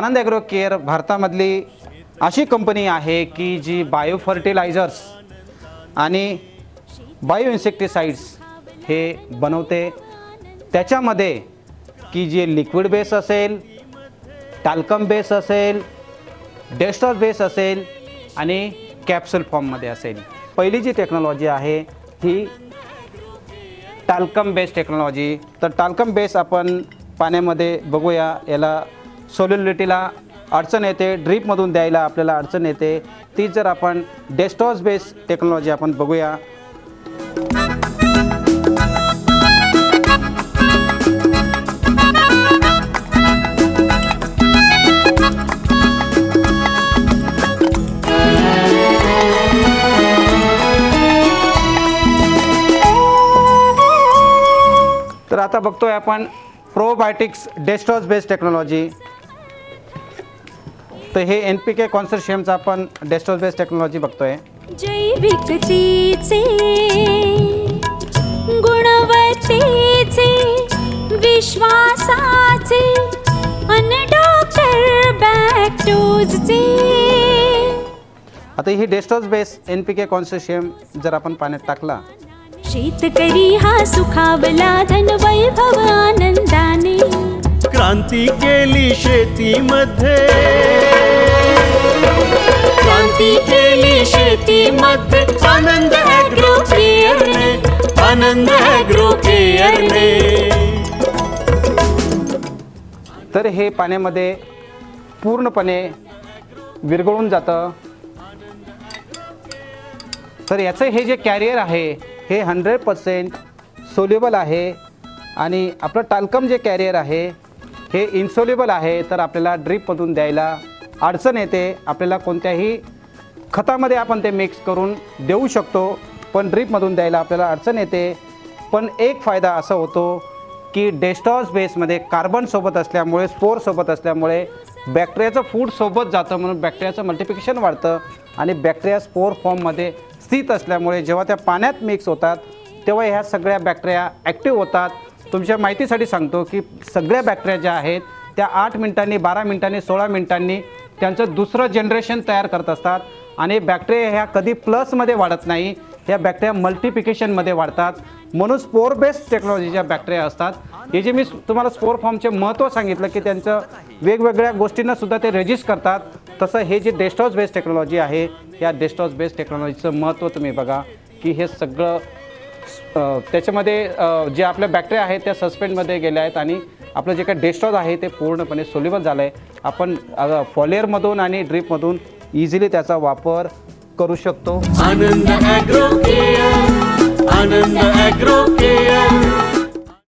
आनंद agro care भारतामधली अशी company आहे की जी बायो फर्टिलायझर्स आणि बायो इन्सेक्टिसाइड्स हे बनवते. त्याच्यामध्ये की जे लिक्विड बेस असेल टाल्कम बेस असेल डेस्टर बेस असेल आणि कॅप्सूल फॉर्ममध्ये असेल. पहिली जी टेक्नॉलॉजी आहे ही टाल्कम बेस टेक्नॉलॉजी तर टाल्कम बेस आपण पाण्यामध्ये बघूया याला सोल्युलिटीला अडचण येते ड्रीपमधून द्यायला आपल्याला अडचण येते. ती जर आपण डेस्टॉस बेस टेक्नॉलॉजी आपण बघूया. तर आता बघतोय आपण प्रोबायोटिक्स डेस्टॉस बेस टेक्नॉलॉजी. तर हे एन पी के कॉन्सर्शियमचं आपण डेस्टॉस बेस टेक्नॉलॉजी बघतोय. जैविकतेचे गुणवत्तेचे विश्वासाचे अन डॉक्टर बॅक्टोजचे आता ही डेस्टॉस बेस एन पी के कॉन्सर्शियम जर आपण पाण्यात टाकला शेतकरी हा सुखावला धन वैभव आनंदाने. क्रांती केली शेतीमध्ये. क्रांती केली शेतीमध्ये आनंद ॲग्रो केअरने आनंद ॲग्रो केअरने तर हे पाण्यामध्ये पूर्णपणे विरघळून जातं. तर याचं हे जे कॅरियर आहे हे हंड्रेड पर्सेंट सोल्युबल आहे. आणि आपलं टाल्कम जे कॅरियर आहे हे इन्सोल्युबल आहे. तर आपल्याला ड्रीपमधून द्यायला अडचण येते आपल्याला कोणत्याही खतामध्ये आपण ते मिक्स करून देऊ शकतो पण ड्रीपमधून द्यायला आपल्याला अडचण येते. पण एक फायदा असा होतो की डेस्टॉस बेसमध्ये कार्बन सोबत असल्यामुळे स्पोरसोबत असल्यामुळे बॅक्टेरियाचं फूड सोबत जातं म्हणून बॅक्टेरियाचं मल्टिप्लिकेशन वाढतं आणि बॅक्टेरिया स्पोर फॉर्ममध्ये स्थित असल्यामुळे जेव्हा त्या पाण्यात मिक्स होतात तेव्हा ह्या सगळ्या बॅक्टेरिया ॲक्टिव्ह होतात. तुमच्या माहितीसाठी सांगतो की सगळ्या बॅक्टेरिया ज्या आहेत त्या आठ मिनिटांनी बारा मिनिटांनी सोळा मिनिटांनी त्यांचं दुसरं जनरेशन तयार करत असतात. आणि बॅक्टेरिया ह्या कधी प्लसमध्ये वाढत नाही. ह्या बॅक्टेरिया मल्टिप्लिकेशनमध्ये वाढतात. म्हणून स्पोर बेस्ड टेक्नॉलॉजीच्या बॅक्टेरिया असतात. हे जे मी तुम्हाला स्पोर फॉर्मचे महत्त्व सांगितलं की त्यांचं वेगवेगळ्या गोष्टींना सुद्धा ते रेजिस्ट करतात. तसं हे जे डेस्टॉस बेस्ड टेक्नॉलॉजी आहे या डेस्टॉस बेस्ड टेक्नॉलॉजीचं महत्त्व तुम्ही बघा की हे सगळं त्याच्यामध्ये जे आपल्या बॅक्टेरिया आहेत त्या सस्पेंडमध्ये गेल्या आहेत आणि आपलं जे काही डेस्टॉज आहे ते पूर्णपणे सोल्युबल झालं आहे आपण फॉलेअरमधून आणि ड्रीपमधून इझिली त्याचा वापर करू शकतो. आनंद आनंद